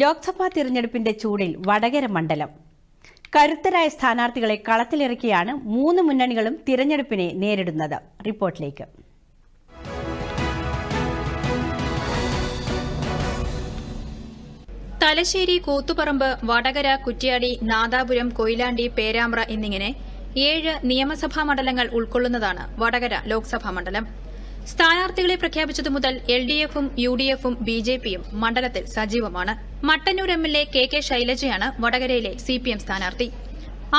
ലോക്സഭാ തിരഞ്ഞെടുപ്പിന്റെ ചൂടിൽ വടകര മണ്ഡലം. കരുത്തരായ സ്ഥാനാർത്ഥികളെ കളത്തിലിറക്കിയാണ് മൂന്ന് മുന്നണികളും തിരഞ്ഞെടുപ്പിനെ നേരിടുന്നത്. റിപ്പോർട്ടിലേക്ക്. തലശ്ശേരി കൂത്തുപറമ്പ് വടകര കുറ്റ്യാടി നാദാപുരം കൊയിലാണ്ടി പേരാമ്പ്ര എന്നിങ്ങനെ ഏഴ് നിയമസഭാ മണ്ഡലങ്ങൾ ഉൾക്കൊള്ളുന്നതാണ് വടകര ലോക്സഭാ മണ്ഡലം. സ്ഥാനാർത്ഥികളെ പ്രഖ്യാപിച്ചതു മുതൽ എൽ ഡി എഫും യു ഡി എഫും ബി ജെ പിയും മണ്ഡലത്തിൽ സജീവമാണ്. Mattannur M L A K K ശൈലജയാണ് വടകരയിലെ സി പി എം സ്ഥാനാർത്ഥി.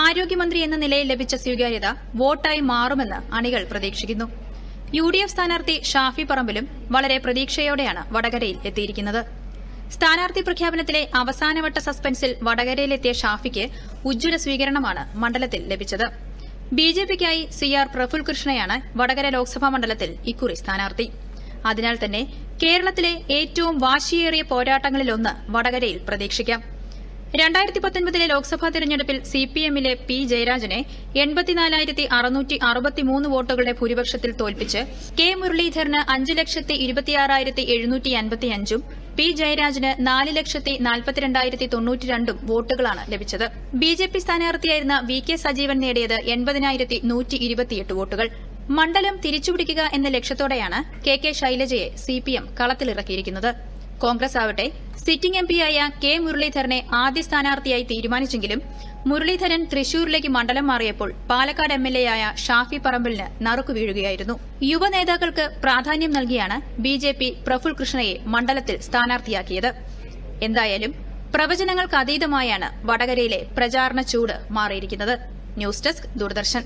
ആരോഗ്യമന്ത്രി എന്ന നിലയിൽ ലഭിച്ച സ്വീകാര്യത വോട്ടായി മാറുമെന്ന് അണികൾ പ്രതീക്ഷിക്കുന്നു. യു ഡി എഫ് സ്ഥാനാർത്ഥി ഷാഫി പറമ്പിലും വളരെ പ്രതീക്ഷയോടെയാണ് വടകരയിൽ എത്തിയിരിക്കുന്നത്. സ്ഥാനാർത്ഥി പ്രഖ്യാപനത്തിലെ അവസാനവട്ട സസ്പെൻസിൽ വടകരയിലെത്തിയ ഷാഫിക്ക് ഉജ്ജ്വല സ്വീകരണമാണ് മണ്ഡലത്തിൽ ലഭിച്ചത്. ബി ജെ പിക്കായി സി ആർ പ്രഫുൽ കൃഷ്ണയാണ് വടകര ലോക്സഭാ മണ്ഡലത്തിൽ ഇക്കുറി സ്ഥാനാർത്ഥി. അതിനാൽ തന്നെ കേരളത്തിലെ ഏറ്റവും വാശിയേറിയ പോരാട്ടങ്ങളിലൊന്ന് വടകരയിൽ പ്രതീക്ഷിക്കാം. രണ്ടായിരത്തി പത്തൊൻപതിലെ ലോക്സഭാ തെരഞ്ഞെടുപ്പിൽ സി പി എമ്മിലെ പി ജയരാജനെ എൺപത്തിനാലായിരത്തി അറുന്നൂറ്റി അറുപത്തിമൂന്ന് വോട്ടുകളുടെ ഭൂരിപക്ഷത്തിൽ തോൽപ്പിച്ച് കെ മുരളീധരന് അഞ്ച് ലക്ഷത്തി ഇരുപത്തിയാറായിരത്തി എഴുന്നൂറ്റി അൻപത്തിയഞ്ചും പി ജയരാജന് നാല് ലക്ഷത്തി നാൽപ്പത്തിരണ്ടായിരത്തി തൊണ്ണൂറ്റിരണ്ടും വോട്ടുകളാണ് ലഭിച്ചത്. ബി ജെ പി സ്ഥാനാർത്ഥിയായിരുന്ന വി കെ സജീവൻ നേടിയത് എൺപതിനായിരത്തി നൂറ്റി ഇരുപത്തിയെട്ട് വോട്ടുകൾ. മണ്ഡലം തിരിച്ചുപിടിക്കുക എന്ന ലക്ഷ്യത്തോടെയാണ് കെ കെ ശൈലജയെ സി പി എം കളത്തിലിറക്കിയിരിക്കുന്നത്. കോൺഗ്രസ് ആവട്ടെ സിറ്റിംഗ് എം പിയായ കെ മുരളീധരനെ ആദ്യ സ്ഥാനാർത്ഥിയായി തീരുമാനിച്ചെങ്കിലും മുരളീധരൻ തൃശൂരിലേക്ക് മണ്ഡലം മാറിയപ്പോൾ പാലക്കാട് എം എൽ എ ആയ ഷാഫി പറമ്പിലിന് നറുക്കു വീഴുകയായിരുന്നു. യുവ നേതാക്കൾക്ക് പ്രാധാന്യം നൽകിയാണ് ബി ജെ പി പ്രഫുൽ കൃഷ്ണയെ മണ്ഡലത്തിൽ സ്ഥാനാർത്ഥിയാക്കിയത്. എന്തായാലും പ്രവചനങ്ങൾക്കതീതമായാണ് വടകരയിലെ പ്രചാരണ ചൂട് മാറിയിരിക്കുന്നത്. News desk Doordarshan.